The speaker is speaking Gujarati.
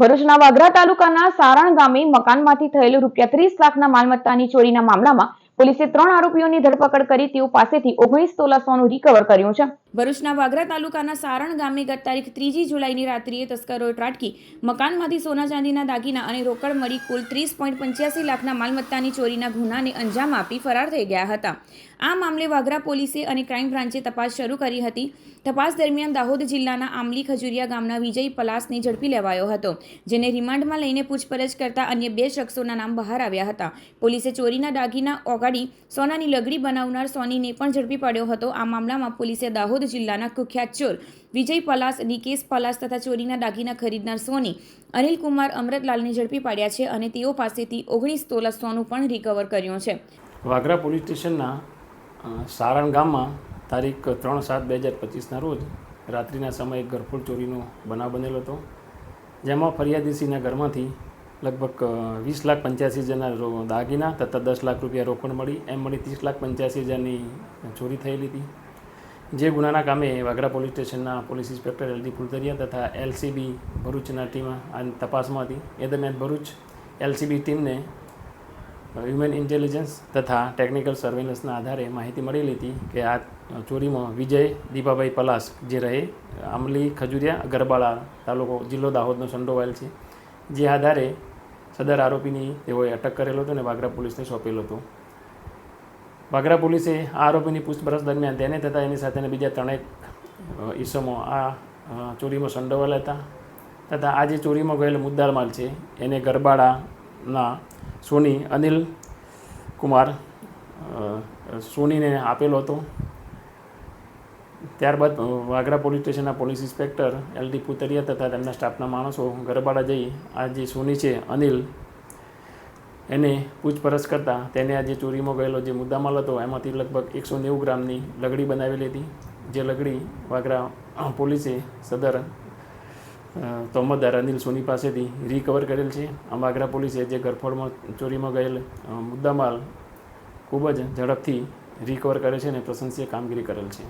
ભરૂચના વાગરા તાલુકાના સારણ ગામે મકાનમાંથી થયેલું રૂપિયા ત્રીસ લાખના માલમત્તાની ચોરીના મામલામાં પોલીસે ત્રણ આરોપીઓની ધરપકડ કરી તેઓ પાસેથી ઓગણીસ તોલા સોનું રિકવર કર્યું છે. ભરૂચના વાગરા તાલુકાના સારણ ગામે ગત તારીખ ત્રીજી જુલાઈની રાત્રિએ તસ્કરોએ ત્રાટકી. મકાનમાંથી સોના ચાંદીના દાગીના અને રોકડ મળી કુલ ત્રીસ પોઈન્ટ પંચ્યાસી લાખના માલમત્તાની ચોરીના ગુનાને અંજામ આપી ફરાર થઈ ગયા હતા. આ મામલે વાગરા પોલીસે અને ક્રાઇમ બ્રાન્ચે તપાસ શરૂ કરી હતી. તપાસ દરમિયાન દાહોદ જિલ્લાના આમલી ખજુરિયા ગામના વિજય પલાસને ઝડપી લેવાયો હતો, જેને રિમાન્ડમાં લઈને પૂછપરછ કરતા અન્ય બે શખ્સોના નામ બહાર આવ્યા હતા. પોલીસે ચોરીના દાગીના ઓગાડી સોનાની લગડી બનાવનાર સોનીને પણ ઝડપી પડ્યો હતો. આ મામલામાં પોલીસે દાહોદ જિલ્લાના કુખ્યાત ચોર વિજય પલાસ, નિકેશ પલાસ તથા ચોરીના દાગીના ખરીદનાર સોની અનિલ કુમાર અમૃતલાલને ઝડપી પાડ્યા છે અને તેઓ પાસેથી ઓગણીસ તોલા સોનું પણ રિકવર કર્યું છે. વાગરા પોલીસ સ્ટેશનના સારણ ગામમાં તારીખ ત્રણ સાત બે હજાર પચીસના રોજ રાત્રિના સમયે ગરફોડ ચોરીનો બનાવ બનેલો હતો, જેમાં ફરિયાદીસીના ઘરમાંથી લગભગ વીસ લાખ પંચ્યાસી હજારના દાગીના તથા દસ લાખ રૂપિયા રોકડ મળી, એમ મળી ત્રીસ લાખ પંચ્યાસી હજારની ચોરી થયેલી હતી. જે ગુનાના કામે વાગરા પોલીસ સ્ટેશનના police inspector L D Phultariya તથા એલસીબી ભરૂચના ટીમ આ તપાસમાં હતી. એ દરમિયાન ભરૂચ એલસીબી ટીમને હ્યુમન ઇન્ટેલિજન્સ તથા ટેકનિકલ સર્વેલન્સના આધારે માહિતી મળેલી હતી કે આ ચોરીમાં વિજય, દીપાભાઈ પલાસ જે રહે આમલી ખજુરિયા, ગરબાળા તાલુકો જિલ્લો દાહોદનો સંડોવાયેલ છે. જે આધારે સદર આરોપીની તેઓએ અટક કરેલો હતો અને વાગરા પોલીસને સોંપેલો હતો. વાગરા પોલીસે આ આરોપીની પૂછપરછ દરમિયાન તેને તથા એની સાથેના બીજા ત્રણેક ઈસમો આ ચોરીમાં સંડોવાયેલા હતા તથા આ જે ચોરીમાં ગયેલો મુદ્દાર માલ છે એને ગરબાડાના સોની અનિલ કુમાર સોનીને આપેલો હતો. ત્યારબાદ વાગરા પોલીસ સ્ટેશનના police inspector L D Putariya તથા તેમના સ્ટાફના માણસો ગરબાડા જઈ આ જે સોની છે અનિલ એને પૂછપરછ કરતાં તેને આ જે ચોરીમાં ગયેલો જે મુદ્દામાલ હતો, એમાંથી લગભગ એકસો નેવું ગ્રામની લગડી બનાવેલી હતી. જે લગડી વાગરા પોલીસે સદર તોમતદાર અનિલ સોની પાસેથી રિકવર કરેલ છે. આમ વાગરા પોલીસે જે ગરફોડમાં ચોરીમાં ગયેલ મુદ્દામાલ ખૂબ જ ઝડપથી રિકવર કરે છે અને પ્રશંસીય કામગીરી કરેલ છે.